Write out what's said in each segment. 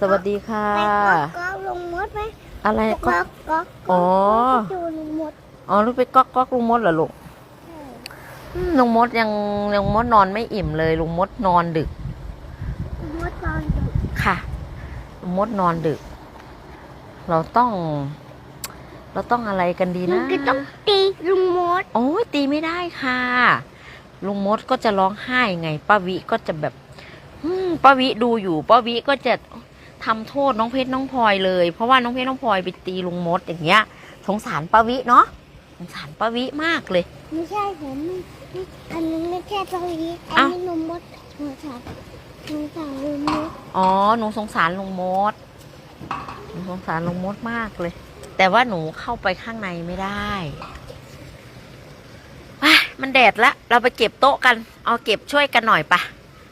สวัสดีค่ะ ไปก็ลงมดไหมอะไรก็ก็ก็อ๋อดูลงมดอ๋อลูกไปก๊อกก๊อกลุงมดเหรอลูกอืมลุงมดยังลุงมดนอนไม่อิ่มเลยลุงมดนอนดึกมดตอนดูค่ะลุงมดนอนดึก เราต้อง เราต้องอะไรกันดีมันะนก็ต้องตีลุงมด โอ้ยตีไม่ได้ค่ะ ลุงมดก็จะร้องไห้ไงป้าวิก็จะแบบอืมป้าวิดูอยู่ป้าวิก็จะ ทำโทษน้องเพชรน้องพลอยเลย เพราะว่าน้องเพชรน้องพลอยไปตีลุงมดอย่างเงี้ย สงสารป้าวิเนาะสงสารป้าวิมากเลย ไม่ใช่ผมนี่อันนี้ไม่ใช่ตรงนี้อันอ้าวนี้ลุงมดสงสารสงสารลุงมดอ๋อหนูสงสารลุงมดหนูสงสารลุงมดมากเลย แต่ว่าหนูเข้าไปข้างในไม่ได้ไปมันแดดละ เราไปเก็บโต๊ะกัน เอาเก็บช่วยกันหน่อยปะ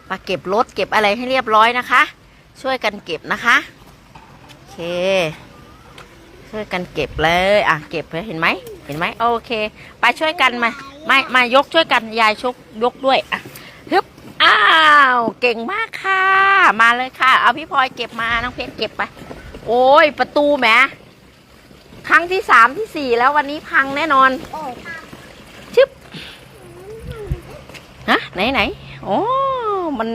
ปะเก็บรถเก็บอะไรให้เรียบร้อยนะคะ ช่วยกันเก็บนะคะโอเค ช่วยกันเก็บเลยอะเก็บเลยเห็นไหมเห็นไหมโอเค ไปช่วยกันมาไม่มายกช่วยกันยายชกยกด้วยอะฮึบอ้าวเก่งมากค่ะ มาเลยค่ะ เอาพี่พลอยเก็บมาน้องเพชรเก็บไป โอ้ยประตูแหมครั้งที่สามที่สี่แล้ววันนี้พังแน่นอนชึบฮะไหนไหนโอ้มัน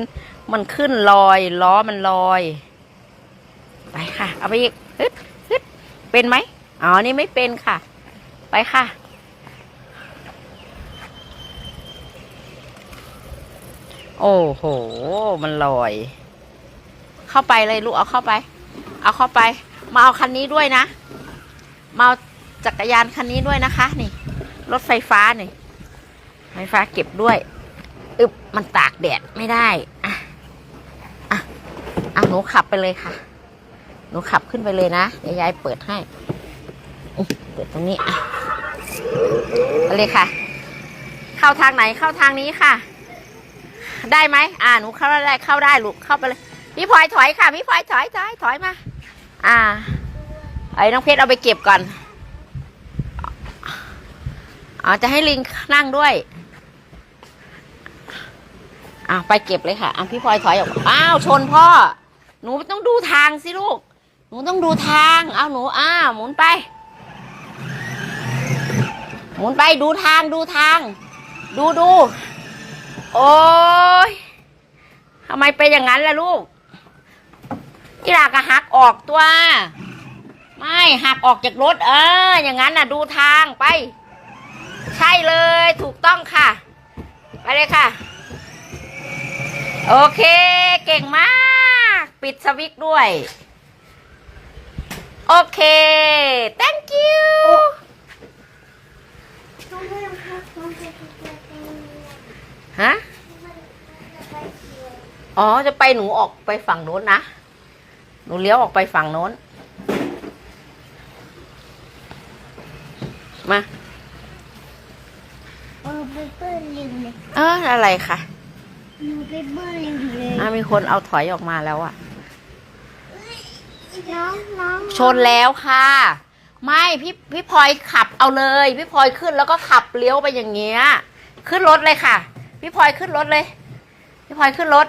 มันขึ้นลอย ล้อมันลอย ไปค่ะ เอาไปอีกฮึดฮึดเป็นไหมอ๋อ นี่ไม่เป็นค่ะ ไปค่ะโอ้โห มันลอย เข้าไปเลยลูกเอาเข้าไป เอาเข้าไป มาเอาคันนี้ด้วยนะ มาเอาจักรยานคันนี้ด้วยนะคะ นี่ รถไฟฟ้านี่ ไฟฟ้าเก็บด้วย อึบมันตากแดดไม่ได้ อะหนูขับไปเลยค่ะ หนูขับขึ้นไปเลยนะเดี๋ยวยายเปิดให้เปิดตรงนี้อะไปเลยค่ะ เข้าทางไหนเข้าทางนี้ค่ะ ได้ไหมอ่าหนูเข้าได้เข้าได้ลูกเข้าไปเลยพี่พลอยถอยค่ะพี่พลอยถอยถอยถอยมา อ่าไอ้น้องเพชรเอาไปเก็บก่อนอ๋อจะให้ลิงนั่งด้วยอะไปเก็บเลยค่ะอะพี่พลอยถอยออกอ้าวชนพ่อ หนูต้องดูทางสิลูก หนูต้องดูทาง เอาหนูอ้าวหมุนไป หมุนไปดูทางดูทาง ดูดู โอ้ยทำไมเป็นอย่างนั้นล่ะลูกอีหลากะหักออกตัว ไม่หักออกจากรถ เออ อย่างนั้นน่ะ ดูทางไป ใช่เลยถูกต้องค่ะ ไปเลยค่ะ โอเค เก่งมาก ปิดสวิตช์ด้วย โอเค thank you ฮะ อ๋อ จะไปหนูออกไปฝั่งโน้นนะ หนูเลี้ยวออกไปฝั่งโน้น มา เออไปเบิ้ลลิงเลยเอออะไรคะหนูไปเบิ้ลลิงเลย อะมีคนเอาถอยออกมาแล้วอะ น้องน้องชนแล้วค่ะ ไม่พี่พี่พลอยขับเอาเลย พี่พลอยขึ้นแล้วก็ขับเลี้ยวไปอย่างเงี้ย ขึ้นรถเลยค่ะ พี่พลอยขึ้นรถเลย พี่พลอยขึ้นรถ